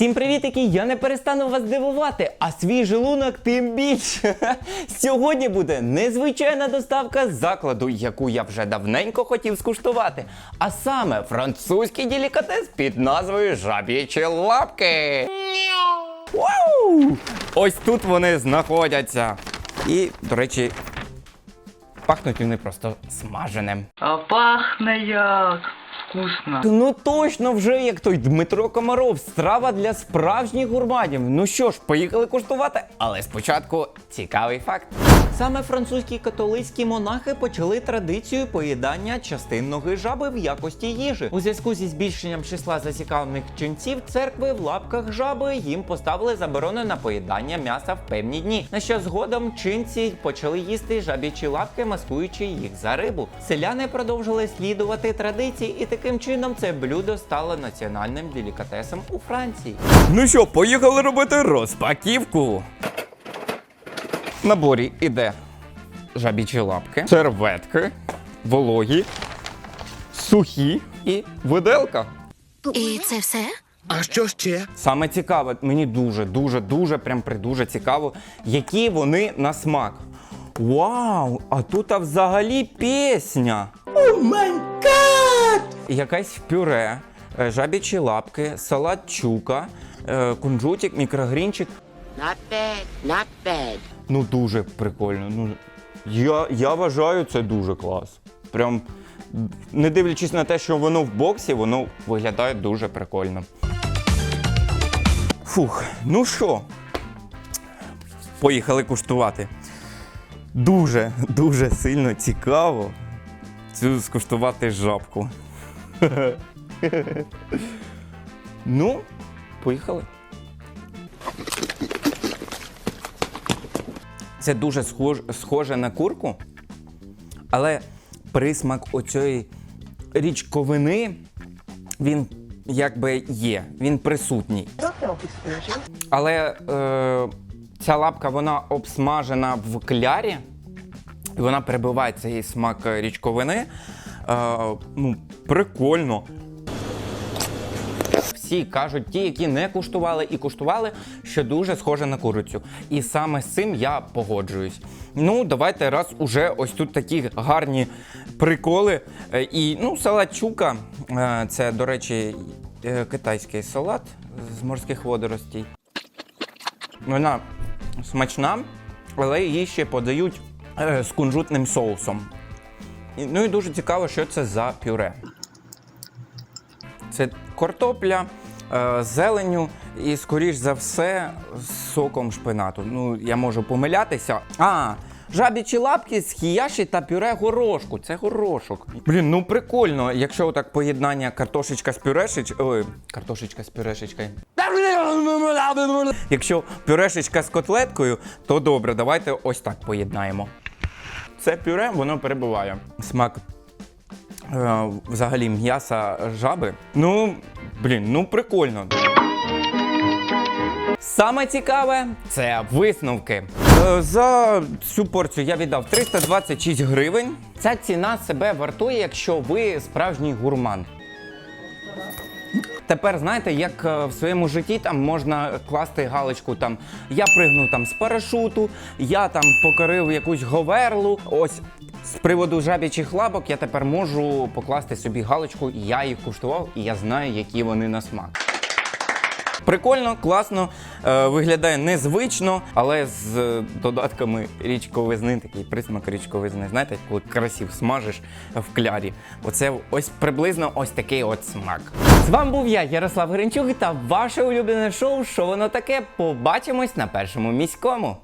Всім привітики! Я не перестану вас дивувати, а свій желудок тим більше. Сьогодні буде незвичайна доставка закладу, яку я вже давненько хотів скуштувати. А саме французький делікатес під назвою Жаб'ячі лапки. Вау! Ось тут вони знаходяться. І, до речі, пахнуть вони просто смаженим. А пахне як вкусно. Ну точно вже як той Дмитро Комаров, страва для справжніх гурманів. Ну що ж, поїхали куштувати. Але спочатку цікавий факт. Саме французькі католицькі монахи почали традицію поїдання частин ноги жаби в якості їжі. У зв'язку зі збільшенням числа зацікавлених ченців церкви в лапках жаби їм поставили заборону на поїдання м'яса в певні дні. На що згодом чинці почали їсти жабічі лапки, маскуючи їх за рибу. Селяни продовжили слідувати традиції, і таким чином це блюдо стало національним делікатесом у Франції. Ну що, поїхали робити розпаківку. Наборі іде жабічі лапки, серветки, вологі, сухі і виделка. І це все? А що ще? Саме цікаве, мені дуже, дуже, дуже, прям придуже цікаво, які вони на смак. Вау! А тут а взагалі пісня. О май гад! Якась пюре, е, жабічі лапки, салат чука, е, кунжутик, мікрогрінчик. Not bad, not bad. Ну дуже прикольно. Ну я, я вважаю це дуже клас. Прям не дивлячись на те, що воно в боксі, воно виглядає дуже прикольно. Фух, ну що, поїхали куштувати. Дуже, дуже сильно цікаво цю скуштувати жабку. ну, поїхали. Це дуже схож, схоже на курку, але присмак оцієї річковини, він якби є, він присутній. Але е, ця лапка вона обсмажена в клярі, і вона перебиває цей смак річковини. Е, ну, прикольно. Всі кажуть, ті, які не куштували і куштували, що дуже схоже на курицю. І саме з цим я погоджуюсь. Ну, давайте раз уже ось тут такі гарні приколи. Е, І ну, салат чука, е, це, до речі, е, китайський салат з морських водоростей. Вона смачна, але її ще подають з кунжутним соусом. Ну і дуже цікаво, що це за пюре. Це картопля зеленню і, скоріш за все, соком шпинату. Ну, я можу помилятися. А, жабічі лапки з хіяші та пюре горошку. Це горошок. Блін, ну прикольно, якщо так поєднання картошечка з пюрешеч... Ой, картошечка з пюрешечкою. Якщо пюрешечка з котлеткою, то добре, давайте ось так поєднаємо. Це пюре, воно перебуває. Смак е, взагалі м'яса жаби. Ну, блін, ну прикольно. Саме цікаве це висновки. Е, За цю порцію я віддав 326 гривень. Ця ціна себе вартує, якщо ви справжній гурман. Тепер знаєте, як е, в своєму житті там можна класти галочку там я пригнув там з парашуту, я там покорив якусь говерлу. Ось з приводу жабячих лапок я тепер можу покласти собі галочку, я їх куштував і я знаю, які вони на смак. Прикольно, класно, е, виглядає незвично, але з е, додатками річковизни, такий присмак річковизни. Знаєте, коли красив смажиш в клярі. Оце ось приблизно ось такий от смак. З вами був я, Ярослав Гринчук, та ваше улюблене шоу, що воно таке. Побачимось на першому міському.